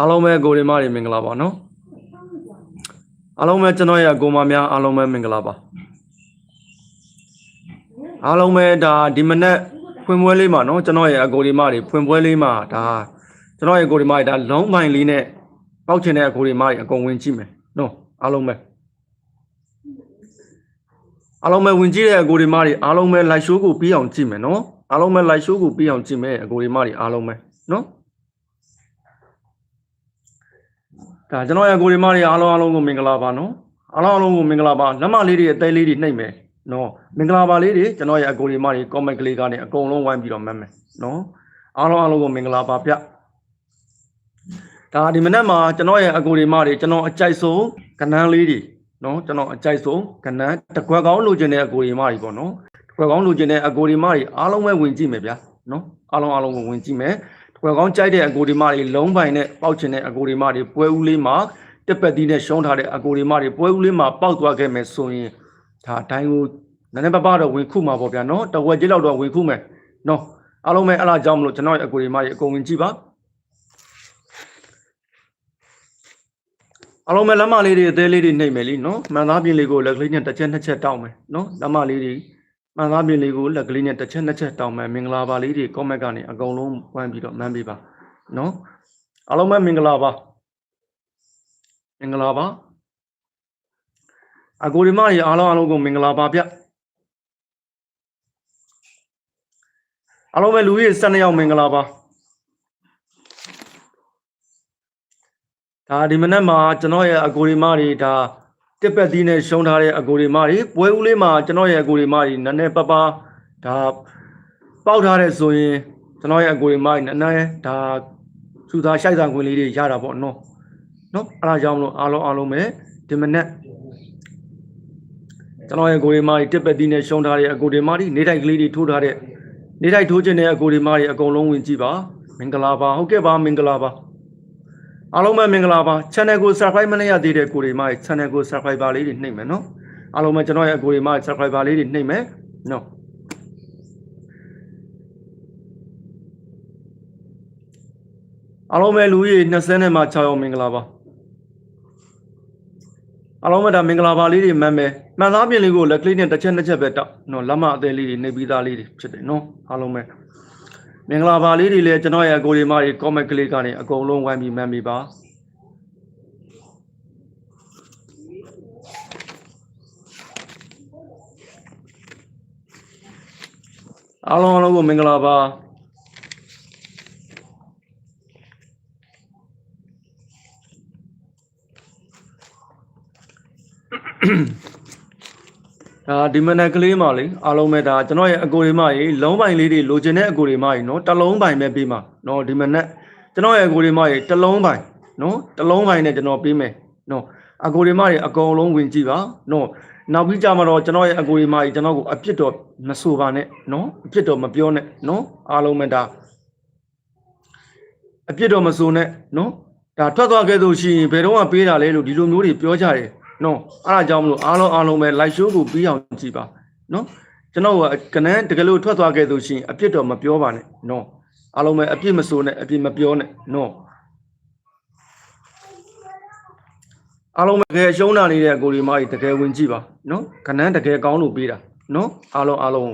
အားလုံးပဲကိုရီမတွေမင်္ဂလာပါနော်အားလုံးပဲကျွန်တော်ရဲ့ကိုမများအားလုံးပဲမင်္ဂလာပါအားလုံးပဲဒါဒီမနေ့ဖွင့်ပွဲလေးမှာနော်ကျွန်တော်ရဲ့အကိုရီမတွေဖွင့်ပွဲလေးမှာဒါကျွန်တော်ရဲ့ကိုရီမတွေဒါလုံးပိုင်လေးနဲ့ပောက်ချင်တဲ့အကိုရီမတွေအကုန်ဝင်ကြည့်မယ်နော်အားလုံးပဲအားလုံးပဲဝင်ကြည့်တဲ့အကိုရီမတွေအားလုံးပဲ live show ကိုပြီးအောင်ကြည့်မယ်နော်အားလုံးပဲ live show ကိုပြီးအောင်ကြည့်မယ်အကိုရီမတွေအားလုံးပဲနော် ဒါကျွန်တော်ရဲ့ကိုရီမတွေအားလုံးအားလုံးကိုမင်္ဂလာပါနော်အားလုံးအားလုံးကိုမင်္ဂလာပါလက်မလေးတွေအသေးလေးတွေနှိပ်မယ်နော်မင်္ဂလာပါလေးတွေကျွန်တော်ရဲ့အကိုရီမတွေ comment ကလေးကနေအကုန်လုံးဝိုင်းပြီးတော့မှတ်မယ်နော်အားလုံးအားလုံးကိုမင်္ဂလာပါဗျဒါဒီမနေ့မှာကျွန်တော်ရဲ့အကိုရီမတွေကျွန်တော်အကြိုက်ဆုံးကဏ္ဍလေးတွေနော်ကျွန်တော်အကြိုက်ဆုံးကဏ္ဍတကွက်ကောင်းလိုချင်တဲ့အကိုရီမတွေပေါ့နော်တကွက်ကောင်းလိုချင်တဲ့အကိုရီမတွေအားလုံးပဲဝင်ကြည့်မယ်ဗျာနော်အားလုံးအားလုံးကိုဝင်ကြည့်မယ် ကွယ်ကောင်းကြိုက်တဲ့အကိုဒီမတွေလုံးပိုင်နဲ့ပေါက်ချင်တဲ့အကိုဒီမတွေပွဲဦးလေးမှာတက်ပက်သီးနဲ့ရှုံးထားတဲ့အကိုဒီမတွေပွဲဦးလေးမှာပေါက်သွားခဲ့မယ်ဆိုရင်ဒါအတိုင်းကိုနည်းနည်းပါးပါးတော့ဝင်ခုမှာပေါ့ဗျာနော်တဝက်ကြီးလောက်တော့ဝင်ခုမယ်နော်အားလုံးပဲအဲ့လားကြောင့်မလို့ကျွန်တော်ရဲ့အကိုဒီမတွေအကုန်ဝင်ကြည့်ပါအားလုံးပဲလက်မလေးတွေအသေးလေးတွေနှိပ်မယ်လीနော်မှန်သားပြင်လေးကိုလက်ကလေးနဲ့တစ်ချက်နှစ်ချက်တောက်မယ်နော်လက်မလေးတွေ မှန်သားပြင်လေးကိုလက်ကလေးနဲ့တစ်ချက်နှစ်ချက်တောက်မယ်မင်္ဂလာပါလေးတွေ comment ကနေအကုန်လုံးဝိုင်းပြီးတော့မှန်းပေးပါနော်အားလုံးပဲမင်္ဂလာပါမင်္ဂလာပါအကိုဒီမကြီးအားလုံးအားလုံးကိုမင်္ဂလာပါဗျအားလုံးပဲလူကြီး12ယောက်မင်္ဂလာပါဒါဒီမနေ့မှာကျွန်တော်ရဲ့အကိုဒီမကြီးဒါ တစ်ပက်သီးနဲ့ရှုံးထားတဲ့အကိုဒီမကြီးပွဲဦးလေးမှာကျွန်တော်ရဲ့အကိုဒီမကြီးနည်းနည်းပပဒါပေါက်ထားတဲ့ဆိုရင်ကျွန်တော်ရဲ့အကိုဒီမကြီးနည်းနည်းဒါသူသားရှိုက်စာခွင်လေးတွေရတာပေါ့နော်နော်အဲ့ဒါကြောင့်မလို့အားလုံးအားလုံးပဲဒီမနေ့ကျွန်တော်ရဲ့ကိုဒီမကြီးတစ်ပက်သီးနဲ့ရှုံးထားတဲ့အကိုဒီမကြီးနေထိုက်ကလေးတွေထိုးထားတဲ့နေထိုက်ထိုးခြင်းတဲ့အကိုဒီမကြီးအကုန်လုံးဝင်ကြည့်ပါမင်္ဂလာပါဟုတ်ကဲ့ပါမင်္ဂလာပါ အားလုံးပဲမင်္ဂလာပါ channel ကို subscribe မလုပ်ရသေးတဲ့ကိုဒီမကြီး channel ကို subscriber လေးတွေနှိပ်မယ်နော်အားလုံးပဲကျွန်တော်ရဲ့အကိုဒီမကြီး subscriber လေးတွေနှိပ်မယ်နော်အားလုံးပဲလူကြီး20နဲ့မှ6ယောက်မင်္ဂလာပါအားလုံးပဲဒါမင်္ဂလာပါလေးတွေမှတ်မယ်မှန်သားပြင်လေးကိုလက်ကလေးနဲ့တစ်ချက်နှစ်ချက်ပဲတောက်နော်လက်မအသေးလေးတွေနှိပ်ပြီးသားလေးတွေဖြစ်တယ်နော်အားလုံးပဲ မင်္ဂလာပါလေးတွေလည်းကျွန်တော်ရဲ့အကိုဒီမကြီး comment ကလေးကနေအကုန်လုံးဝိုင်းပြီးမှတ်မိပါအားလုံးအားလုံးကိုမင်္ဂလာပါ ဒါဒီမနက်ကလေးမှလေအားလုံးပဲဒါကျွန်တော်ရဲ့အကိုဒီမကြီးလုံးပိုင်လေးတွေလိုချင်တဲ့အကိုဒီမကြီးနော်တစ်လုံးပိုင်ပဲပေးမှာနော်ဒီမနက်ကျွန်တော်ရဲ့အကိုဒီမကြီးတစ်လုံးပိုင်နော်တစ်လုံးပိုင်နဲ့ကျွန်တော်ပေးမယ်နော်အကိုဒီမကြီးအကုန်လုံးဝင်ကြည့်ပါနော်နောက်ပြီးကြမှာတော့ကျွန်တော်ရဲ့အကိုဒီမကြီးကျွန်တော်ကိုအပြစ်တော့မဆိုပါနဲ့နော်အပြစ်တော့မပြောနဲ့နော်အားလုံးပဲဒါအပြစ်တော့မဆိုနဲ့နော်ဒါထွက်သွားခဲ့လို့ရှိရင်ဘယ်တော့မှပေးတာလဲလို့ဒီလိုမျိုးတွေပြောကြတယ် နော်အဲ့ဒါကြောင့်မလို့အားလုံးအားလုံးပဲ live show ကိုပြီးအောင်ကြည့်ပါနော်ကျွန်တော်ကကနန်းတကယ်လို့ထွက်သွားခဲ့လို့ရှိရင်အပြစ်တော့မပြောပါနဲ့နော်အားလုံးပဲအပြစ်မဆိုနဲ့အပြစ်မပြောနဲ့နော်အားလုံးပဲတကယ်ရှုံးတာနေတဲ့ကိုဒီမကြီးတကယ်ဝင်ကြည့်ပါနော်ကနန်းတကယ်ကောင်းလို့ပေးတာနော်အားလုံးအားလုံး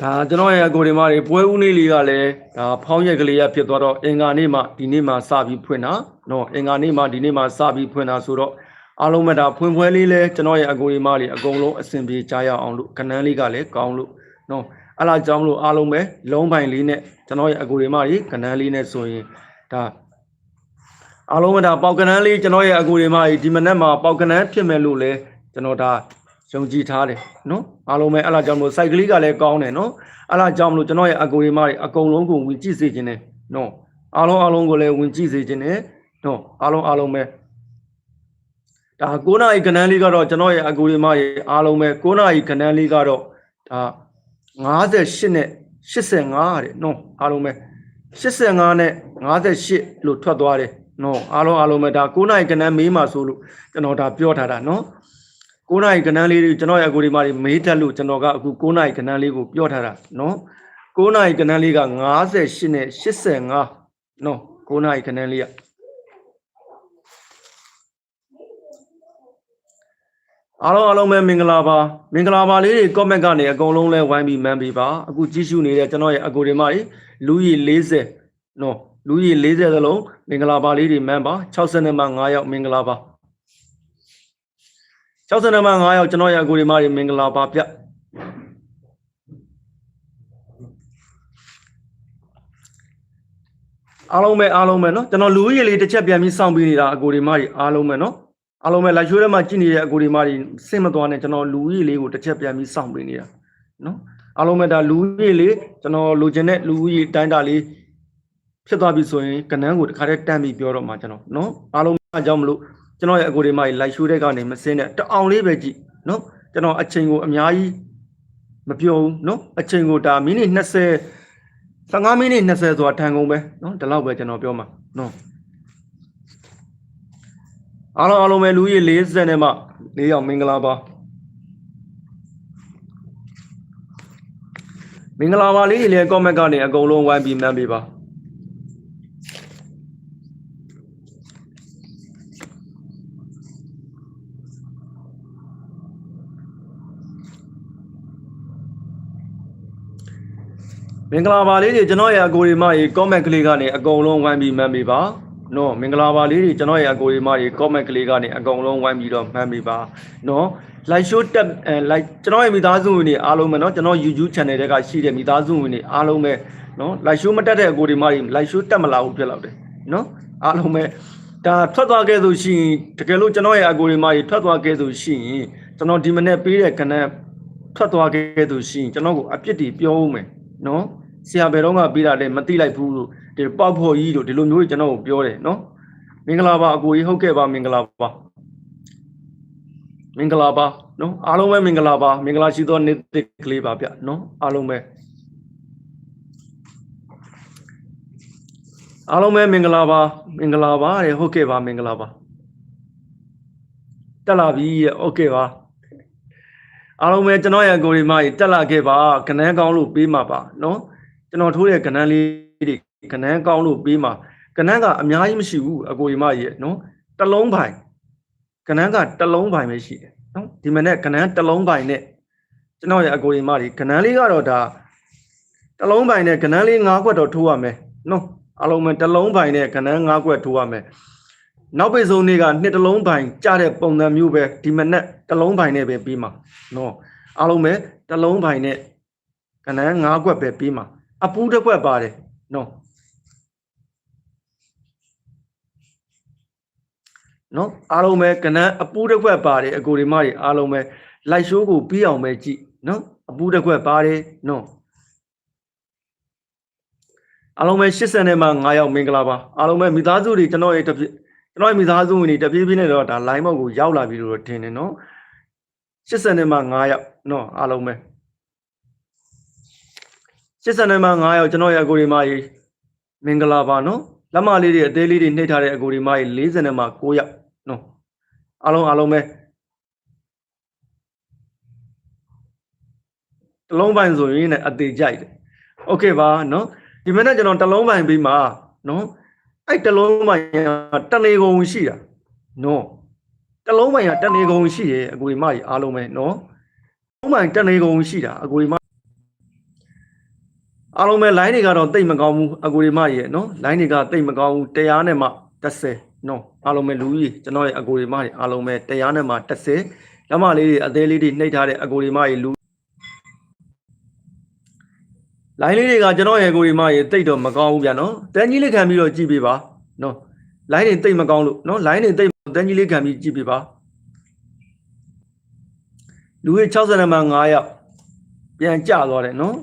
ဒါကျွန်တော်ရဲ့အကိုဒီမတွေပွဲဦးနေလေးကလည်းဒါဖောင်းရက်ကလေးရဖြစ်သွားတော့အင်္ဂါနေ့မှဒီနေ့မှစပြီးဖွင့်တာနော်အင်္ဂါနေ့မှဒီနေ့မှစပြီးဖွင့်တာဆိုတော့အားလုံးပဲဒါဖွင့်ပွဲလေးလဲကျွန်တော်ရဲ့အကိုဒီမတွေအကုန်လုံးအဆင်ပြေကြရအောင်လို့ကနန်းလေးကလည်းကောင်းလို့နော်အဲ့လာကြောင့်မလို့အားလုံးပဲလုံးပိုင်လေးနဲ့ကျွန်တော်ရဲ့အကိုဒီမတွေကနန်းလေးနဲ့ဆိုရင်ဒါအားလုံးပဲဒါပေါက်ကနန်းလေးကျွန်တော်ရဲ့အကိုဒီမတွေဒီမနက်မှာပေါက်ကနန်းဖြစ်မယ်လို့လဲကျွန်တော်ဒါ ယုံကြည်ထားတယ်နော်အားလုံးပဲအဲ့လာကြောင့်မလို့ site ကလေးကလည်းကောင်းတယ်နော်အဲ့လာကြောင့်မလို့ကျွန်တော်ရဲ့အကိုဒီမတွေအကုန်လုံးကိုဝင်ကြည့်စေခြင်းနဲ့နော်အားလုံးအားလုံးကိုလည်းဝင်ကြည့်စေခြင်းနဲ့နော်အားလုံးအားလုံးပဲဒါ9နာရီခဏန်းလေးကတော့ကျွန်တော်ရဲ့အကူဒီမရဲ့အားလုံးပဲ9နာရီခဏန်းလေးကတော့ဒါ58နဲ့85တဲ့နော်အားလုံးပဲ85နဲ့58လို့ထွက်သွားတယ်နော်အားလုံးအားလုံးပဲဒါ9နာရီခဏန်းမေးမှဆိုလို့ကျွန်တော်ဒါပြောထားတာနော် 9နာရီကဏ္ဍလေးတွေကျွန်တော်ရဲ့အကိုဒီမတွေမေးတတ်လို့ကျွန်တော်ကအခု9နာရီကဏ္ဍလေးကိုပြောထားတာနော်9နာရီကဏ္ဍလေးက58နဲ့85နော်9နာရီကဏ္ဍလေးကအားလုံးအားလုံးပဲမင်္ဂလာပါမင်္ဂလာပါလေးတွေ comment ကနေအကုန်လုံးလဲဝိုင်းပြီးမှန်းပေးပါအခုကြည့်ရှုနေတဲ့ကျွန်တော်ရဲ့အကိုဒီမတွေလူကြီး40နော်လူကြီး40သလုံးမင်္ဂလာပါလေးတွေမှန်းပါ60နဲ့မှ9ယောက်မင်္ဂလာပါ 60နဲ့မှ9ယောက်ကျွန်တော်ရဲ့အကိုဒီမတွေမင်္ဂလာပါဗျအားလုံးပဲအားလုံးပဲเนาะကျွန်တော်လူကြီးလေးတစ်ချက်ပြန်ပြီးစောင့်ပြီးနေတာအကိုဒီမတွေအားလုံးပဲเนาะအားလုံးပဲလိုက်ရွှေထဲမှာကြည့်နေတဲ့အကိုဒီမတွေစင့်မသွားနဲ့ကျွန်တော်လူကြီးလေးကိုတစ်ချက်ပြန်ပြီးစောင့်ပြီးနေတာเนาะအားလုံးပဲဒါလူကြီးလေးကျွန်တော်လိုချင်တဲ့လူကြီးတိုင်းတာလေးဖြစ်သွားပြီဆိုရင်ကနန်းကိုတစ်ခါတည်းတန်းပြီးပြောတော့မှာကျွန်တော်เนาะအားလုံးအကြောင်းမလို့ ကျွန်တော်ရဲ့အကိုဒီမကြီးလိုက်ရှိုးတဲ့ကနေမစင်းနဲ့တအောင်လေးပဲကြည့်နော်ကျွန်တော်အချိန်ကိုအများကြီးမပြောဘူးနော်အချိန်ကိုဒါမိနစ်20 15မိနစ်20ဆိုတာထန်ကုန်ပဲနော်ဒီလောက်ပဲကျွန်တော်ပြောမှာနော်အားလုံးအားလုံးပဲလူကြီး40နဲ့မှ၄ယောက်မင်္ဂလာပါမင်္ဂလာပါလေးတွေလည်း comment ကနေအကုန်လုံးဝိုင်းပြီးမှန်းပေးပါ မင်္ဂလာပါလေးတွေကျွန်တော်ရဲ့အကိုဒီမကြီး comment ကလေးကနေအကုန်လုံးဝိုင်းပြီးမှန်းပေးပါနော်မင်္ဂလာပါလေးတွေကျွန်တော်ရဲ့အကိုဒီမကြီး comment ကလေးကနေအကုန်လုံးဝိုင်းပြီးတော့မှန်းပေးပါနော် live show တက်အဲ live ကျွန်တော်ရဲ့မိသားစုဝင်တွေအားလုံးပဲနော်ကျွန်တော် YouTube channel တွေကရှိတဲ့မိသားစုဝင်တွေအားလုံးပဲနော် live show မတက်တဲ့အကိုဒီမကြီး live show တက်မလာဘူးဖြစ်လောက်တယ်နော်အားလုံးပဲဒါထွက်သွားခဲ့ဆိုရှိရင်တကယ်လို့ကျွန်တော်ရဲ့အကိုဒီမကြီးထွက်သွားခဲ့ဆိုရှိရင်ကျွန်တော်ဒီမနေ့ပေးတဲ့ကဏ္ဍထွက်သွားခဲ့ဆိုရှိရင်ကျွန်တော်ကိုအပြစ်တွေပြောဦးမယ် နော်ဆရာဘယ်တော့မှပေးတာလဲမသိလိုက်ဘူးလို့ဒီပေါက်ဖို့ကြီးလို့ဒီလိုမျိုးကျွန်တော်ကိုပြောတယ်နော်မင်္ဂလာပါအကိုကြီးဟုတ်ကဲ့ပါမင်္ဂလာပါမင်္ဂလာပါနော်အားလုံးပဲမင်္ဂလာပါမင်္ဂလာရှိသောနေ့တစ်ကလေးပါဗျနော်အားလုံးပဲအားလုံးပဲမင်္ဂလာပါမင်္ဂလာပါတဲ့ဟုတ်ကဲ့ပါမင်္ဂလာပါတက်လာပြီရဲ့ဟုတ်ကဲ့ပါ အားလုံးပဲကျွန်တော်ရဲ့ကိုရီမကြီးတက်လာခဲ့ပါခနန်းကောင်းလို့ပေးမှာပါနော်ကျွန်တော်ထိုးတဲ့ခနန်းလေးတွေခနန်းကောင်းလို့ပေးမှာခနန်းကအများကြီးမရှိဘူးအကိုရီမကြီးရဲ့နော်တလုံးပိုင်ခနန်းကတလုံးပိုင်ပဲရှိတယ်နော်ဒီမနေ့ကနန်းတလုံးပိုင်နဲ့ကျွန်တော်ရဲ့အကိုရင်မတွေကနန်းလေးကတော့ဒါတလုံးပိုင်နဲ့ကနန်းလေး၅ခွက်တော့ထိုးရမယ်နော်အလုံးမဲ့တလုံးပိုင်နဲ့ကနန်း၅ခွက်ထိုးရမယ် နောက်ပိတ်ဆုံးနေ့ကနှစ်တလုံးပိုင်ကြတဲ့ပုံစံမျိုးပဲဒီမနေ့တလုံးပိုင်နဲ့ပဲပြီးမှာနော်အလုံးမဲ့တလုံးပိုင်နဲ့ကနန်း၅ခွက်ပဲပြီးမှာအပူးတစ်ခွက်ပါတယ်နော်နော်အားလုံးပဲကနန်းအပူးတစ်ခွက်ပါတယ်အကိုဒီမတွေအားလုံးပဲလိုက်ရှိုးကိုပြီးအောင်ပဲကြည့်နော်အပူးတစ်ခွက်ပါတယ်နော်အားလုံးပဲ80နဲ့မှ9ယောက်မင်္ဂလာပါအားလုံးပဲမိသားစုတွေကျွန်တော်ရဲ့တပြ ကျွန်တော်ရဲ့မိသားစုဝင်တွေတပြေးပြေးနဲ့တော့ဒါ line မောက်ကိုရောက်လာပြီလို့ထင်တယ်နော်80နဲ့မှ9ယောက်နော်အားလုံးပဲ80နဲ့မှ9ယောက်ကျွန်တော်ရဲ့အကိုဒီမကြီးမင်္ဂလာပါနော်လက်မလေးတွေအသေးလေးတွေနှိပ်ထားတဲ့အကိုဒီမကြီး40နဲ့မှ9ယောက်နော်အားလုံးအားလုံးပဲတလုံးပိုင်ဆိုရင်လည်းအသေးကြိုက်တယ်โอเคပါနော်ဒီမနေ့ကျွန်တော်တလုံးပိုင်ပြီးမှနော် အဲ့တလုံးပိုင်ကတနေကုန်ရှိတာနော်တလုံးပိုင်ကတနေကုန်ရှိရဲ့အကိုဒီမကြီးအားလုံးပဲနော်တလုံးပိုင်တနေကုန်ရှိတာအကိုဒီမအားလုံးပဲ line တွေကတော့တိတ်မကောင်းဘူးအကိုဒီမကြီးရဲ့နော် line တွေကတိတ်မကောင်းဘူးတရားနဲ့မှ30နော်အားလုံးပဲလူကြီးကျွန်တော်ရဲ့အကိုဒီမကြီးအားလုံးပဲတရားနဲ့မှ30လက်မလေးတွေအသေးလေးတွေနှိပ်ထားတဲ့အကိုဒီမကြီးလူ လိုင်းလေးတွေကကျွန်တော်ရဲ့ကိုဒီမကြီးတိတ်တော့မကောင်းဘူးဗျာနော်တန်းကြီးလေးခံပြီးတော့ကြည့်ပေးပါနော်လိုင်းတွေတိတ်မကောင်းလို့နော်လိုင်းတွေတိတ်တန်းကြီးလေးခံပြီးကြည့်ပေးပါလူကြီး60မှ9ယောက်ပြန်ကြသွားတယ်နော်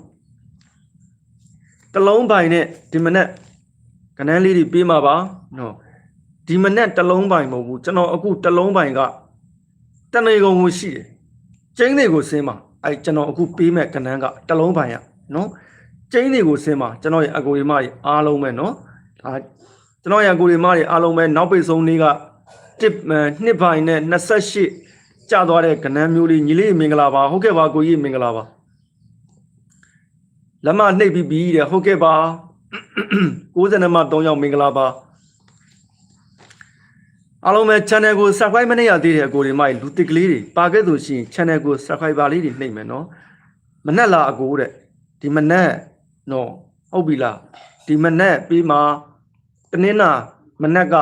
တလုံးပိုင်နဲ့ဒီမနက်ကနန်းလေးတွေပေးမှာပါနော်ဒီမနက်တလုံးပိုင်မဟုတ်ဘူးကျွန်တော်အခုတလုံးပိုင်ကတနေကုန်ကိုရှိတယ်ကျင်းတွေကိုဆင်းမှာအဲကျွန်တော်အခုပေးမဲ့ကနန်းကတလုံးပိုင်ရနော် ကျင်းတွေကိုဆင်းမှာကျွန်တော်ရဲ့အကိုရီမတွေအားလုံးပဲနော်ဒါကျွန်တော်ရဲ့အကိုရီမတွေအားလုံးပဲနောက်ပိတ်ဆုံးနေ့ကတစ်နှစ်ပိုင်နဲ့28ကျကြာသွားတဲ့ကနန်းမျိုးလေးညီလေးမင်္ဂလာပါဟုတ်ကဲ့ပါကိုကြီးမင်္ဂလာပါလက်မနှိပ်ပြီးပြီတဲ့ဟုတ်ကဲ့ပါ60မှ3ယောက်မင်္ဂလာပါအားလုံးပဲ channel ကို subscribe မနေရသေးတဲ့အကိုတွေမိုက်လူတစ်ကလေးတွေပါခဲ့သူရှိရင် channel ကို subscribe ပါလေးတွေနှိပ်မယ်နော်မနဲ့လားအကိုတဲ့ဒီမနဲ့ နော်ဟုတ်ပြီလားဒီမနဲ့ပြီးမှတနင်္လာမနဲ့က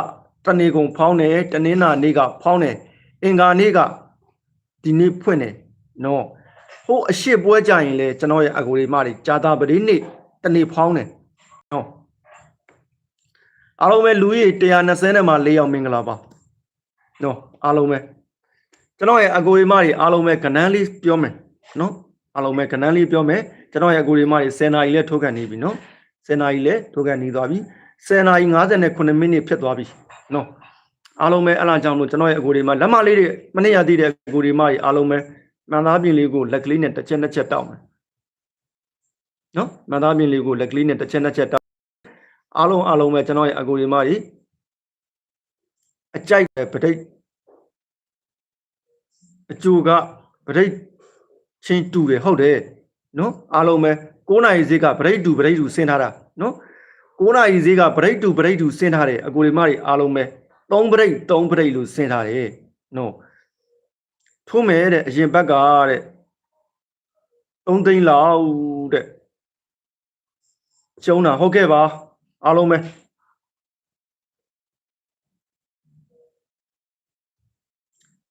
တနေကုန်ဖောင်းတယ်တနင်္လာနေ့ကဖောင်းတယ်အင်္ဂါနေ့ကဒီနေ့ဖွင့်တယ်နော်ဟိုအရှိပွဲကြရင်လေကျွန်တော်ရဲ့အကိုတွေမတွေကြာတာပတိနေ့တနေ့ဖောင်းတယ်နော်အားလုံးပဲလူကြီး120နဲ့မှ4ယောက်မင်္ဂလာပါနော်အားလုံးပဲကျွန်တော်ရဲ့အကိုတွေမတွေအားလုံးပဲကနန်းလေးပြောမယ်နော်အားလုံးပဲကနန်းလေးပြောမယ် ကျွန်တော်ရဲ့အကိုတွေမတွေ10နာရီလဲထုတ်ကန်နေပြီနော်10နာရီလဲထုတ်ကန်နေသွားပြီ10နာရီ59မိနစ်ဖြစ်သွားပြီနော်အားလုံးပဲအဲ့လားကြောင့်လို့ကျွန်တော်ရဲ့အကိုတွေမလက်မလေးတွေမနေ့ရသေးတဲ့အကိုတွေမတွေအားလုံးပဲမှန်သားပြင်လေးကိုလက်ကလေးနဲ့တစ်ချက်နှစ်ချက်တောက်မယ်နော်မှန်သားပြင်လေးကိုလက်ကလေးနဲ့တစ်ချက်နှစ်ချက်တောက်အားလုံးအားလုံးပဲကျွန်တော်ရဲ့အကိုတွေမတွေအကြိုက်ပဲပဋိတ်အကျိုးကပဋိတ်ချင်းတူတယ်ဟုတ်တယ် နော်အားလုံးပဲ9နိုင်ဈေးကပဋိတ်တူပဋိတ်တူဆင်းထားတာနော်9နိုင်ဈေးကပဋိတ်တူပဋိတ်တူဆင်းထားတယ်အကိုတွေမတွေအားလုံးပဲ3ပဋိတ်3ပဋိတ်လို့ဆင်းထားတယ်နော်ထိုးမယ်တဲ့အရင်ဘက်ကတဲ့3သိန်းလောက်တဲ့ကျုံးတာဟုတ်ကဲ့ပါအားလုံးပဲ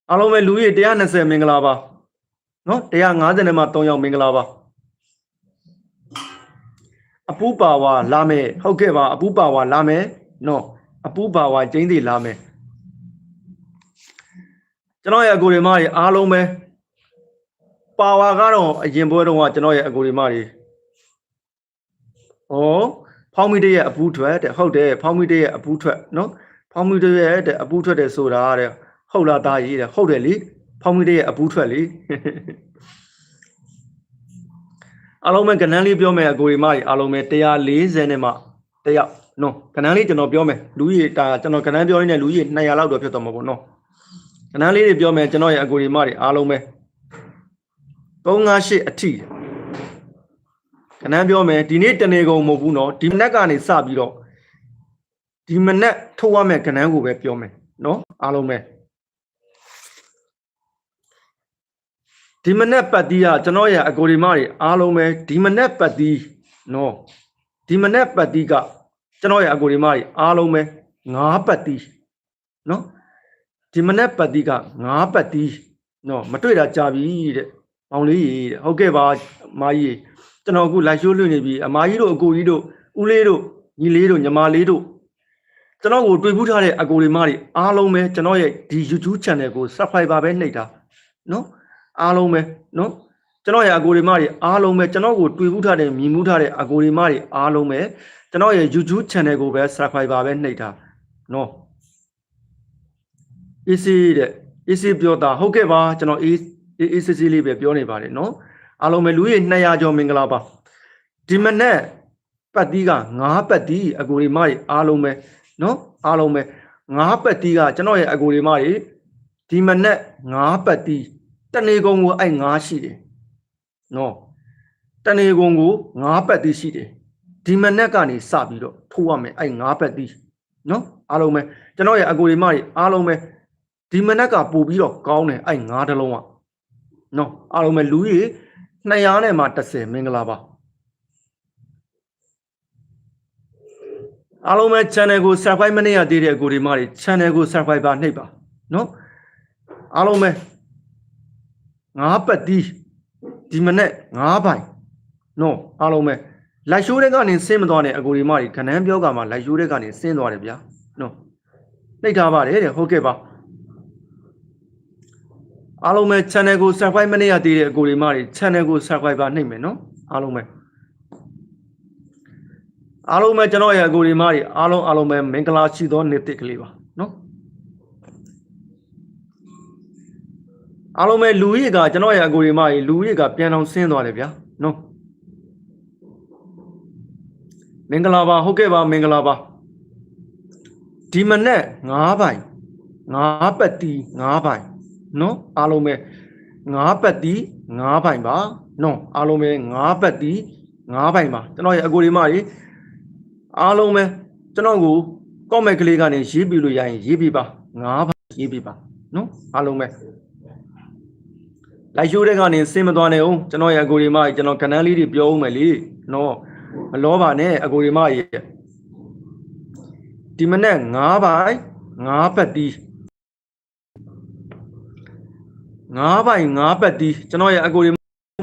အားလုံးပဲလူကြီး120မင်္ဂလာပါနော်150နဲ့မှ3ယောက်မင်္ဂလာပါ အပူပါဝါလာမယ်ဟုတ်ကဲ့ပါအပူပါဝါလာမယ်နော်အပူပါဝါကျင်းသေးလာမယ်ကျွန်တော်ရဲ့အကူတွေမတွေအားလုံးပဲပါဝါကတော့အရင်ဘွဲတော့ကကျွန်တော်ရဲ့အကူတွေမတွေဩဖောင်းမီတရဲ့အပူထွက်တဲ့ဟုတ်တယ်ဖောင်းမီတရဲ့အပူထွက်နော်ဖောင်းမီတရဲ့တဲ့အပူထွက်တယ်ဆိုတာတဲ့ဟုတ်လားသားကြီးတဲ့ဟုတ်တယ်လေဖောင်းမီတရဲ့အပူထွက်လေ အားလုံးပဲကဏ္ဍလေးပြောမယ်အကိုရီမကြီးအားလုံးပဲ140နဲ့မှတယောက်နော်ကဏ္ဍလေးကျွန်တော်ပြောမယ်လူကြီးတာကျွန်တော်ကဏ္ဍပြောရင်းနဲ့လူကြီး200လောက်တော့ဖြစ်သွားမှာပေါ့နော်ကဏ္ဍလေးတွေပြောမယ်ကျွန်တော်ရဲ့အကိုရီမကြီးအားလုံးပဲ358အထိကဏ္ဍပြောမယ်ဒီနေ့တနေကုန်မဟုတ်ဘူးနော်ဒီမနက်ကနေစပြီးတော့ဒီမနက်ထုတ်ရမယ်ကဏ္ဍကိုပဲပြောမယ်နော်အားလုံးပဲ ဒီမနက်ပတ်တီးကကျွန်တော်ရဲ့အကိုဒီမတွေအားလုံးပဲဒီမနက်ပတ်တီးနော်ဒီမနက်ပတ်တီးကကျွန်တော်ရဲ့အကိုဒီမတွေအားလုံးပဲငါးပတ်တီးနော်ဒီမနက်ပတ်တီးကငါးပတ်တီးနော်မတွေ့တာကြာပြီတဲ့မောင်လေးတဲ့ဟုတ်ကဲ့ပါမာကြီးကျွန်တော်အခုလိုက်ရှိုးလွှင့်နေပြီအမာကြီးတို့အကိုကြီးတို့ဦးလေးတို့ညီလေးတို့ညီမလေးတို့ကျွန်တော်ကိုတွေ့ဘူးထားတဲ့အကိုဒီမတွေအားလုံးပဲကျွန်တော်ရဲ့ဒီ YouTube channel ကို subscribe ပဲနှိပ်တာနော် အားလုံးပဲနော်ကျွန်တော်ရဲ့အကိုဒီမတွေအားလုံးပဲကျွန်တော်ကိုတွေ့ဘူးထားတဲ့မြင်မှုထားတဲ့အကိုဒီမတွေအားလုံးပဲကျွန်တော်ရဲ့ YouTube channel ကိုပဲ subscribe ပဲနှိပ်တာနော် AC တဲ့ AC ပြောတာဟုတ်ကဲ့ပါကျွန်တော် AC လေးပဲပြောနေပါတယ်နော်အားလုံးပဲလူကြီး200ကျော်မင်္ဂလာပါဒီမနေ့ပတ်တီးက9ပတ်တီးအကိုဒီမတွေအားလုံးပဲနော်အားလုံးပဲ9ပတ်တီးကကျွန်တော်ရဲ့အကိုဒီမတွေဒီမနေ့9ပတ်တီး တနေကုန်ကိုအဲ့ငါးရှိတယ်နော်တနေကုန်ကိုငါးပတ်တိရှိတယ်ဒီမနက်ကနေစပြီးတော့ထိုးရမယ်အဲ့ငါးပတ်တိနော်အားလုံးပဲကျွန်တော်ရဲ့အကိုဒီမတွေအားလုံးပဲဒီမနက်ကပို့ပြီးတော့ကောင်းတယ်အဲ့ငါးတလုံးကနော်အားလုံးပဲလူကြီး200နဲ့မှ30မင်္ဂလာပါအားလုံးပဲ channel ကို subscribe မနေရသေးတဲ့အကိုဒီမတွေ channel ကို subscribe ပါနှိပ်ပါနော်အားလုံးပဲ ငါးပတ်တီးဒီမနေ့ငါးပိုင်နော်အားလုံးပဲလိုက်ရှိုးတဲ့ကနေဆင်းမသွားနဲ့အကိုဒီမတွေခဏန်းပြောကမှလိုက်ရှိုးတဲ့ကနေဆင်းသွားတယ်ဗျာနော်နှိပ်ထားပါတယ်တဲ့ဟုတ်ကဲ့ပါအားလုံးပဲ channel ကို subscribe မနေရသေးတဲ့အကိုဒီမတွေ channel ကို subscribe ပါနှိပ်မယ်နော်အားလုံးပဲအားလုံးပဲကျွန်တော်ရဲ့အကိုဒီမတွေအားလုံးအားလုံးပဲမင်္ဂလာရှိသောနေ့တစ်ကလေးပါနော် အားလုံးပဲလူကြီးကကျွန်တော်ရဲ့အကိုရီမကြီးလူကြီးကပြန်အောင်ဆင်းသွားတယ်ဗျာနော်မင်္ဂလာပါဟုတ်ကဲ့ပါမင်္ဂလာပါဒီမနေ့9ပိုင်9ပတ်တီ9ပိုင်နော်အားလုံးပဲ9ပတ်တီ9ပိုင်ပါနော်အားလုံးပဲ9ပတ်တီ9ပိုင်ပါကျွန်တော်ရဲ့အကိုဒီမကြီးအားလုံးပဲကျွန်တော်ကို comment ကလေးကနေရေးပြလို့ရရင်ရေးပြပါ9ပိုင်ရေးပြပါနော်အားလုံးပဲ လိုက်ရှိုးတဲ့ကနေစင်မသွားနေအောင်ကျွန်တော်ရဲ့အကိုဒီမကြီးကျွန်တော်ကဏ္ဍလေးတွေပြောဦးမယ်လေနော်မလောပါနဲ့အကိုဒီမကြီးဒီမနေ့9ပိုင်9ပတ်တီ9ပိုင်9ပတ်တီကျွန်တော်ရဲ့အကိုဒီ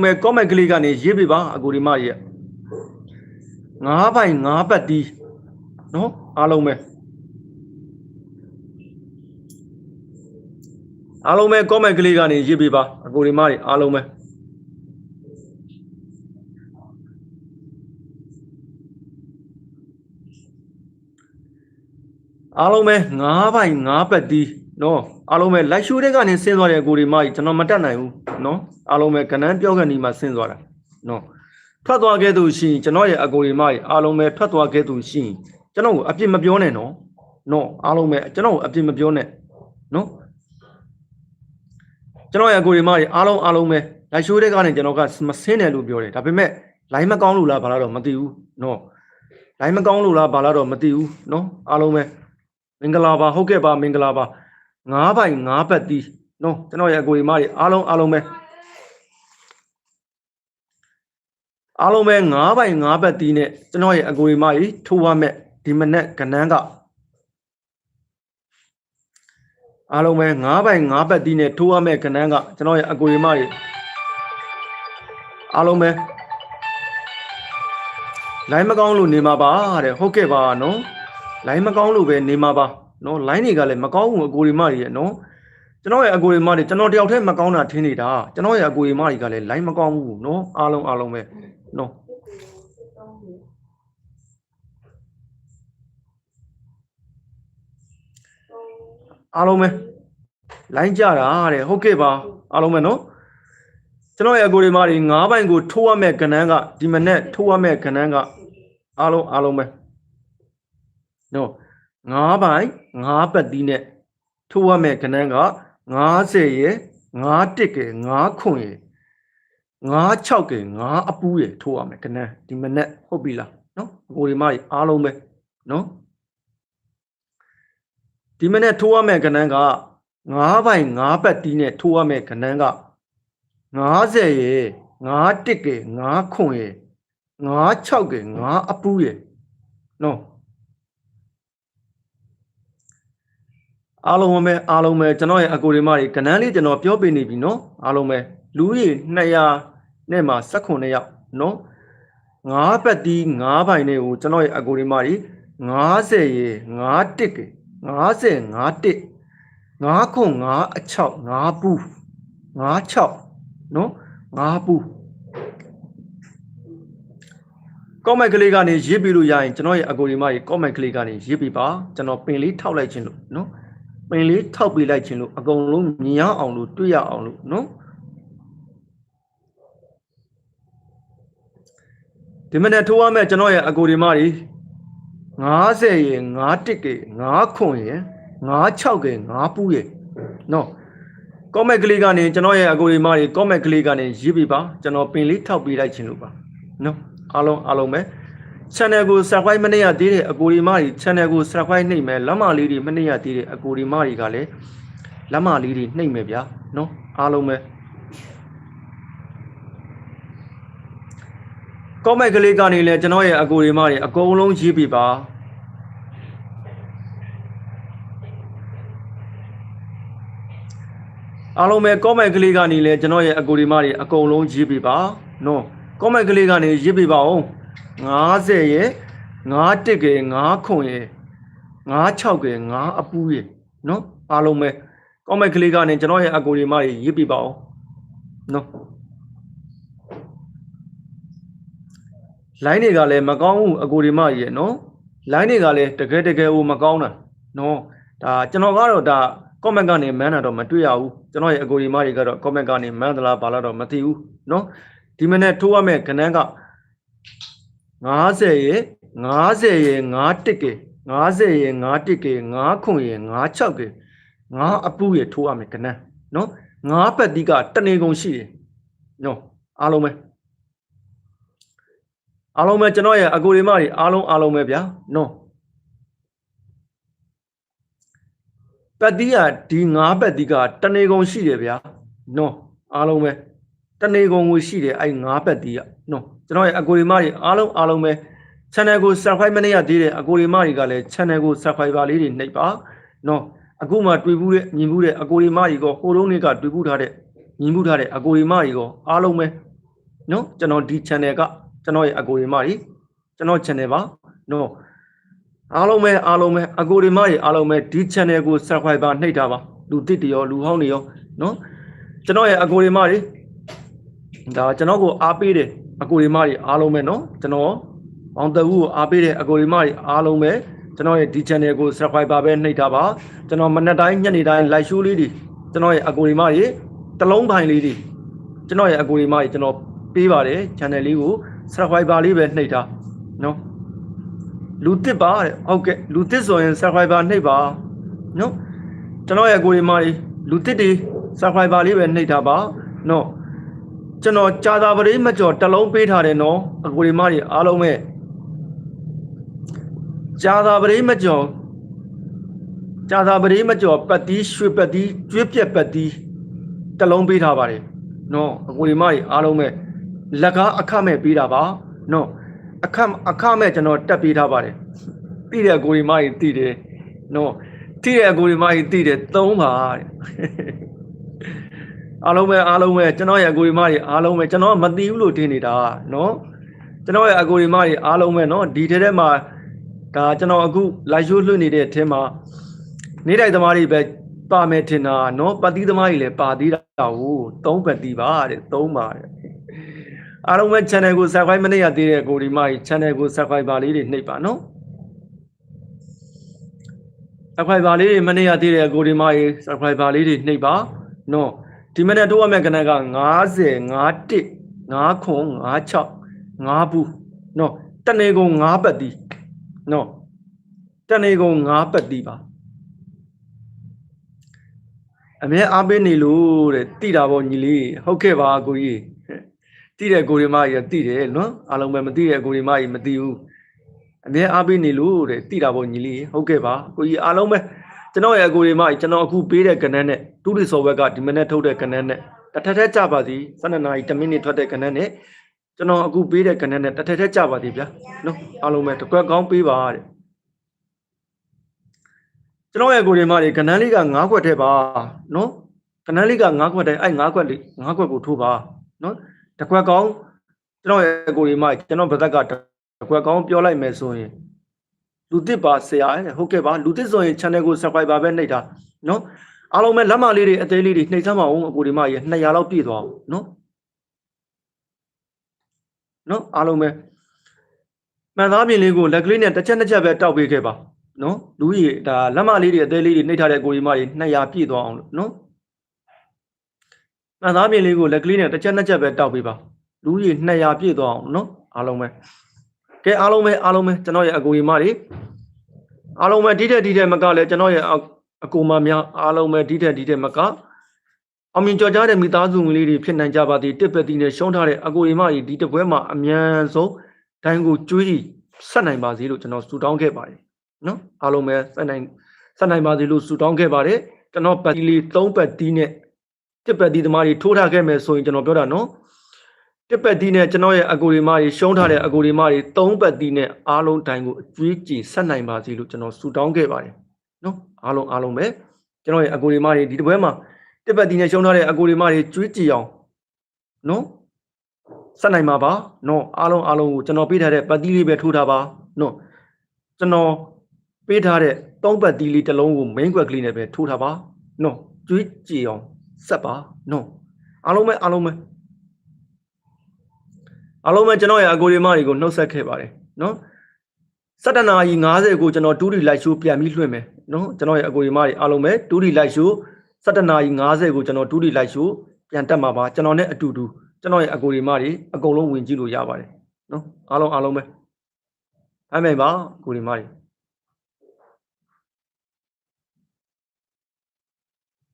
မဲ့ comment ကလေးကနေရေးပြပါအကိုဒီမကြီး9ပိုင်9ပတ်တီနော်အားလုံးပဲ အားလုံးပဲ comment ကလေးကနေရေးပြပါအကိုဒီမကြီးအားလုံးပဲအားလုံးပဲ9ပိုင်9ပတ်တီနော်အားလုံးပဲလိုက်ရှိုးတဲ့ကနေဆင်းသွားတဲ့အကိုဒီမကြီးကျွန်တော်မတက်နိုင်ဘူးနော်အားလုံးပဲကဏ္ဍပြောကနေမှဆင်းသွားတာနော်ထွက်သွားခဲ့သူရှိရင်ကျွန်တော်ရဲ့အကိုဒီမကြီးအားလုံးပဲထွက်သွားခဲ့သူရှိရင်ကျွန်တော်ကိုအပြစ်မပြောနဲ့နော်နော်အားလုံးပဲကျွန်တော်ကိုအပြစ်မပြောနဲ့နော် ကျွန်တော်ရဲ့အကိုဒီမကြီးအားလုံးအားလုံးပဲလိုက်ရှိုးတဲ့ကနေကျွန်တော်ကမဆင်းတယ်လို့ပြောတယ်ဒါပေမဲ့လိုင်းမကောင်းလို့လားဘာလားတော့မသိဘူးနော်လိုင်းမကောင်းလို့လားဘာလားတော့မသိဘူးနော်အားလုံးပဲမင်္ဂလာပါဟုတ်ကဲ့ပါမင်္ဂလာပါ9ပိုင်9ပတ်တီးနော်ကျွန်တော်ရဲ့အကိုဒီမကြီးအားလုံးအားလုံးပဲအားလုံးပဲ9ပိုင်9ပတ်တီးနဲ့ကျွန်တော်ရဲ့အကိုဒီမကြီးထိုးရမဲ့ဒီမနေ့ကနန်းက အားလုံးပဲ9ပိုင်9ပတ်တီးနဲ့ထိုးရမဲ့ကနန်းကကျွန်တော်ရဲ့အကိုဒီမကြီးအားလုံးပဲလိုင်းမကောင်းလို့နေမှာပါတဲ့ဟုတ်ကဲ့ပါနော်လိုင်းမကောင်းလို့ပဲနေမှာပါနော်လိုင်းတွေကလည်းမကောင်းဘူးအကိုဒီမကြီးရဲ့နော်ကျွန်တော်ရဲ့အကိုဒီမတွေကျွန်တော်တယောက်တည်းမကောင်းတာထင်နေတာကျွန်တော်ရဲ့အကိုဒီမတွေကလည်းလိုင်းမကောင်းဘူးနော်အားလုံးအားလုံးပဲနော် အားလုံးပဲလိုင်းကြတာတဲ့ဟုတ်ကဲ့ပါအားလုံးပဲနော်ကျွန်တော်ရဲ့အကိုဒီမတွေ၅ဘိုင်ကိုထိုးရမဲ့ကဏ္ဍကဒီမနေ့ထိုးရမဲ့ကဏ္ဍကအားလုံးအားလုံးပဲနော်9ပိုင်9ပတ်တီးနဲ့ထိုးရမဲ့ခဏန်းက90ရဲ့9တစ်ကဲ9ခွန်ရဲ့96ကဲ9အပူးရဲ့ထိုးရမယ်ခဏန်းဒီမနေ့ဟုတ်ပြီလားနော်အကိုဒီမကြီးအားလုံးပဲနော် ဒီမနေ့ထိုးရမဲ့ခဏန်းက9ပိုင်9ပတ်တီးနဲ့ထိုးရမဲ့ခဏန်းက90ရဲ့9တစ်ကဲ9ခွန်ရဲ့96ကဲ9အပူးရဲ့နော်အားလုံးပဲအားလုံးပဲကျွန်တော်ရဲ့အကိုဒီမတွေကနန်းလေးကျွန်တော်ပြောပေးနေပြီနော်အားလုံးပဲလူကြီး200နဲ့မှ18ယောက်နော်9ပတ်တီး9ပိုင်နဲ့ကိုကျွန်တော်ရဲ့အကိုဒီမတွေ90ရေ9တစ်က 90 9တစ်9ခွန်9အချောက်9ပူ9ချောက်နော်9ပူကောမန့်ကလေးကနေရေးပြလို့ရရင်ကျွန်တော်ရဲ့အကိုဒီမကြီးကောမန့်ကလေးကနေရေးပြပါကျွန်တော်ပင်လေးထောက်လိုက်ခြင်းလို့နော်ပင်လေးထောက်ပေးလိုက်ခြင်းလို့အကုန်လုံးမြင်ရအောင်လို့တွေ့ရအောင်လို့နော်ဒီမနေ့ထိုးရမယ်ကျွန်တော်ရဲ့အကိုဒီမကြီး 90ရေ9တစ်ကေ9ခွန်ရေ96ကေ9ပူးရေနော်ကောမက်ကလေးကနေကျွန်တော်ရဲ့အကိုဒီမကြီးကောမက်ကလေးကနေရေးပြပါကျွန်တော်ပင်လေးထောက်ပေးလိုက်ခြင်းလို့ပါနော်အားလုံးအားလုံးပဲ channel ကို subscribe မနေရသေးတဲ့အကိုဒီမကြီး channel ကို subscribe နှိပ်မယ်လက်မလေးတွေမနေရသေးတဲ့အကိုဒီမကြီးကလည်းလက်မလေးတွေနှိပ်မယ်ဗျာနော်အားလုံးပဲ comment ကလေးကနေလဲကျွန်တော်ရဲ့အကိုဒီမကြီးအကုန်လုံးရေးပြပါအားလုံးပဲ comment ကလေးကနေလဲကျွန်တော်ရဲ့အကိုဒီမကြီးအကုန်လုံးရေးပြပါနော် comment ကလေးကနေရေးပြပါအောင်90ရဲ့9တစ်ကဲ9ခွန်ရဲ့96ကဲ9အပူးရဲ့နော်အားလုံးပဲ comment ကလေးကနေကျွန်တော်ရဲ့အကိုဒီမကြီးရေးပြပါအောင်နော် line တွေကလည်းမကောင်းဘူးအကိုဒီမကြီးရဲ့နော် line တွေကလည်းတကယ်တကယ်ဟိုမကောင်းတာနော်ဒါကျွန်တော်ကတော့ဒါ comment ကနေမန်းတာတော့မတွေ့ရဘူးကျွန်တော်ရဲ့အကိုဒီမကြီးကတော့ comment ကနေမန်းသလားဘာလားတော့မသိဘူးနော်ဒီမနေ့ထိုးရမယ့်ခဏန်းက90ရေ90ရေ9တစ်ကေ90ရေ9တစ်ကေ9ခွန်ရေ96ကေ9အပူရေထိုးရမယ်ခဏန်းနော်ငါးပတ်တိကတနေကုန်ရှိတယ်နော်အားလုံးပဲ အားလုံးပဲကျွန်တော်ရဲ့အကိုဒီမတွေအားလုံးအားလုံးပဲဗျာနော်ပတ်တိကဒီငါးပတ်တိကတနေကုန်ရှိတယ်ဗျာနော်အားလုံးပဲတနေကုန်ကိုရှိတယ်အဲ့ငါးပတ်တိကနော်ကျွန်တော်ရဲ့အကိုဒီမတွေအားလုံးအားလုံးပဲ channel ကို subscribe မနေရသေးတဲ့အကိုဒီမတွေကလည်း channel ကို subscribe ပါလေးတွေနှိပ်ပါနော်အခုမှတွေ့ဘူးတဲ့မြင်ဘူးတဲ့အကိုဒီမတွေကဟိုတုန်းကတွေ့ဘူးထားတဲ့မြင်ဘူးထားတဲ့အကိုဒီမတွေကအားလုံးပဲနော်ကျွန်တော်ဒီ channel က ကျွန်တော်ရဲ့အကိုဒီမတွေကျွန်တော် channel ပါနော်အားလုံးပဲအားလုံးပဲအကိုဒီမတွေအားလုံးပဲဒီ channel ကို subscribe ပါနှိပ်တာပါလူတစ်တရောလူဟောင်းတွေရောနော်ကျွန်တော်ရဲ့အကိုဒီမတွေဒါကျွန်တော်ကိုအားပေးတယ်အကိုဒီမတွေအားလုံးပဲနော်ကျွန်တော်ပေါင်းတဝူကိုအားပေးတဲ့အကိုဒီမတွေအားလုံးပဲကျွန်တော်ရဲ့ဒီ channel ကို subscribe ပါပဲနှိပ်ထားပါကျွန်တော်မနေ့တိုင်းညနေတိုင်း live show လေးတွေကျွန်တော်ရဲ့အကိုဒီမတွေတလုံးပိုင်းလေးတွေကျွန်တော်ရဲ့အကိုဒီမတွေကျွန်တော်ပေးပါတယ် channel လေးကို subscribe ပါလေးပဲနှိပ်ထားနော်လူတစ်ပါတဲ့ဟုတ်ကဲ့လူတစ်ဆိုရင် subscribe ပါနှိပ်ပါနော်ကျွန်တော်ရဲ့အကိုဒီမတွေလူတစ်တွေ subscribe ပါလေးပဲနှိပ်ထားပါနော်ကျွန်တော်ကြာသာပရိမကျော်တလုံးပေးထားတယ်နော်အကိုဒီမတွေအားလုံးပဲကြာသာပရိမကျော်ကြာသာပရိမကျော်ပတ်တီးရွှေပတ်တီးကျွေးပြက်ပတ်တီးတလုံးပေးထားပါတယ်နော်အကိုဒီမတွေအားလုံးပဲ လက်ကားအခမဲ့ပေးတာပါနော်အခအခမဲ့ကျွန်တော်တက်ပေးထားပါတယ်ပြီးတဲ့အကိုဒီမတွေတည်တယ်နော်တည်တဲ့အကိုဒီမတွေတည်တယ်သုံးပါတဲ့အားလုံးပဲအားလုံးပဲကျွန်တော်ရဲ့အကူဒီမတွေအားလုံးပဲကျွန်တော်မသိဘူးလို့ထင်နေတာနော်ကျွန်တော်ရဲ့အကူဒီမတွေအားလုံးပဲနော်ဒီထဲထဲမှာဒါကျွန်တော်အခု live show လွှင့်နေတဲ့အထင်းမှာနေတိုင်းသမားတွေပဲပါမယ်ထင်တာနော်ပတ်တိသမားတွေလည်းပါသေးတာဟုတ်သုံးပတ်တိပါတဲ့သုံးပါတဲ့ အားလုံးပဲ channel ကို subscribe မနေရသေးတဲ့အကူဒီမတွေ channel ကို subscribe ပါလေးတွေနှိပ်ပါနော် subscribe ပါလေးတွေမနေရသေးတဲ့အကူဒီမတွေ subscribe ပါလေးတွေနှိပ်ပါနော်ဒီမနေ့တော့အမဲ့ကနက90 51 5ခွန်56 5ဘူးနော်တနေကုန်5ပတ်တီးနော်တနေကုန်5ပတ်တီးပါအမြဲအားပေးနေလို့တဲ့တိတာပေါ့ညီလေးဟုတ်ကဲ့ပါကိုကြီး တိတဲ့ကိုရီမကြီးတိတယ်နော်အားလုံးပဲမတိတဲ့ကိုရီမကြီးမတိဘူးအမြဲအားပေးနေလို့တဲ့တိတာပေါ့ညီလေးဟုတ်ကဲ့ပါကိုကြီးအားလုံးပဲကျွန်တော်ရဲ့အကိုရီမကြီးကျွန်တော်အခုပေးတဲ့ကနန်းနဲ့တူရီဆော်ဘက်ကဒီမနေ့ထုတ်တဲ့ကနန်းနဲ့တစ်ထက်ထက်ကြပါစီ12နာရီ10မိနစ်ထွက်တဲ့ကနန်းနဲ့ကျွန်တော်အခုပေးတဲ့ကနန်းနဲ့တစ်ထက်ထက်ကြပါစီဗျာနော်အားလုံးပဲတစ်ခွက်ကောင်းပေးပါတဲ့ကျွန်တော်ရဲ့ကိုရီမကြီးကနန်းလေးက9ခွက်ထဲပါနော်ကနန်းလေးက9ခွက်ထဲအဲ့9ခွက်လေး9ခွက်ကိုထိုးပါနော် တစ်ခွက်ကောင်းကျွန်တော်ရဲ့ကိုရီမကြီးကျွန်တော်ဗသက်ကတစ်ခွက်ကောင်းပြောလိုက်မယ်ဆိုရင်လူတစ်ပါဆရာတဲ့ဟုတ်ကဲ့ပါလူတစ်ဆိုရင် channel ကို subscribe ပါပဲနှိပ်တာနော်အားလုံးပဲလက်မလေးတွေအသေးလေးတွေနှိပ်စမ်းပါဦးအကိုဒီမကြီး200လောက်ပြည့်သွားအောင်နော်နော်အားလုံးပဲမှန်သားပြင်လေးကိုလက်ကလေးနဲ့တစ်ချက်တစ်ချက်ပဲတောက်ပေးခဲ့ပါနော်လူကြီးဒါလက်မလေးတွေအသေးလေးတွေနှိပ်ထားတဲ့အကိုဒီမကြီး200ပြည့်သွားအောင်လို့နော် မှန်သားပြင်လေးကိုလက်ကလေးနဲ့တစ်ချက်တစ်ချက်ပဲတောက်ပေးပါလူကြီး200ပြည့်သွားအောင်နော်အားလုံးပဲကဲအားလုံးပဲအားလုံးပဲကျွန်တော်ရဲ့အကိုဒီမတွေအားလုံးပဲဒီတဲ့ဒီတဲ့မကလည်းကျွန်တော်ရဲ့အကူမများအားလုံးပဲဒီတဲ့ဒီတဲ့မကအောင်မြင်ကြော်ကြားတဲ့မိသားစုဝင်လေးတွေဖြစ်နိုင်ကြပါသည်တစ်ပက်တီနဲ့ရှုံးထားတဲ့အကူအမကြီးဒီတပွဲမှာအမြန်ဆုံးဒိုင်းကိုကျွေးကြည့်ဆက်နိုင်ပါစေလို့ကျွန်တော်ဆုတောင်းခဲ့ပါတယ်နော်အားလုံးပဲဆက်နိုင်ဆက်နိုင်ပါစေလို့ဆုတောင်းခဲ့ပါတယ်ကျွန်တော်ပတ်တီလေး၃ပတ်တီနဲ့ တစ်ပက်တီသမားတွေထိုးထားခဲ့မယ်ဆိုရင်ကျွန်တော်ပြောတာနော်တစ်ပတ်တီနဲ့ကျွန်တော်ရဲ့အကူဒီမကြီးရှုံးထားတဲ့အကူဒီမကြီး၃ပတ်တီနဲ့အားလုံးတိုင်းကိုအကျွေးကြည့်ဆက်နိုင်ပါစေလို့ကျွန်တော်ဆုတောင်းခဲ့ပါတယ်နော်အားလုံးအားလုံးပဲကျွန်တော်ရဲ့အကူဒီမကြီးဒီတပွဲမှာတစ်ပတ်တီနဲ့ရှုံးထားတဲ့အကူဒီမကြီးကျွေးကြည့်အောင်နော်ဆက်နိုင်မှာပါနော်အားလုံးအားလုံးကိုကျွန်တော်ပေးထားတဲ့ပတ်တီလေးပဲထိုးထားပါနော်ကျွန်တော်ပေးထားတဲ့သုံးပတ်တီလေးတစ်လုံးကို main ကွက်ကလေးနဲ့ပဲထိုးထားပါနော်ကျွေးကြည့်အောင် ဆက်ပါနော်အားလုံးပဲအားလုံးပဲအားလုံးပဲကျွန်တော်ရဲ့အကိုဒီမတွေကိုနှုတ်ဆက်ခဲ့ပါတယ်နော်7နာရီ50ကိုကျွန်တော်2ဒီ live show ပြန်ပြီးလွှင့်မယ်နော်ကျွန်တော်ရဲ့အကိုဒီမတွေအားလုံးပဲ2ဒီ live show 7နာရီ50ကိုကျွန်တော်2ဒီ live show ပြန်တက်မှာပါကျွန်တော်နဲ့အတူတူကျွန်တော်ရဲ့အကိုဒီမတွေအကုန်လုံးဝင်ကြည့်လို့ရပါတယ်နော်အားလုံးအားလုံးပဲဖိုင်မိုင်ပါအကိုဒီမတွေ